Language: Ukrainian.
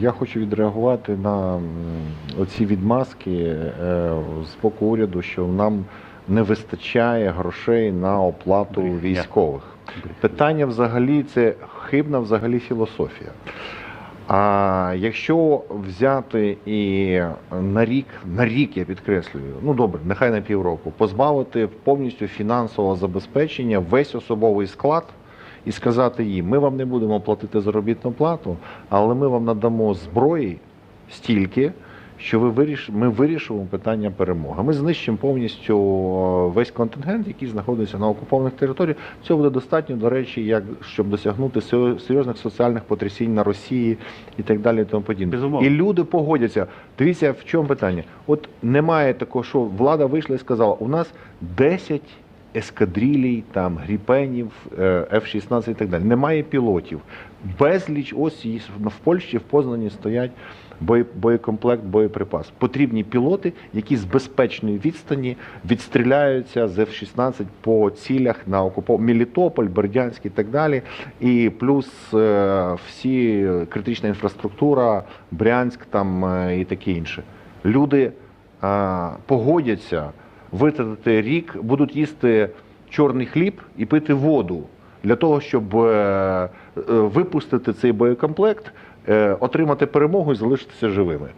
Я хочу відреагувати на м, оці відмазки е, з боку уряду, що нам не вистачає грошей на оплату військових. Питання взагалі це хибна взагалі філософія. А якщо взяти і на рік, на рік я підкреслюю, ну добре, нехай на півроку, позбавити повністю фінансового забезпечення весь особовий склад і сказати їм, ми вам не будемо платити заробітну плату, але ми вам надамо зброї стільки, що ви виріш... ми вирішимо питання перемоги. Ми знищимо повністю е, весь контингент, який знаходиться на окупованих територіях. Цього буде достатньо, до речі, як щоб досягнути сер- серйозних соціальних потрясінь на Росії і так далі. І тому подібне. І люди погодяться. Дивіться, в чому питання? От немає такого, що влада вийшла і сказала, у нас 10 ескадрилій, там гріпенів, е, F-16 і так далі. Немає пілотів. Безліч ось в Польщі в Познані стоять боєкомплект, боєприпас. Потрібні пілоти, які з безпечної відстані відстріляються з F-16 по цілях на окупов... Мелітополь, Бердянськ і так далі. І плюс е, всі критична інфраструктура, Брянськ там е, і таке інше. Люди погодяться витратити рік, будуть їсти чорний хліб і пити воду для того, щоб е, е, випустити цей боєкомплект, е, отримати перемогу і залишитися живими.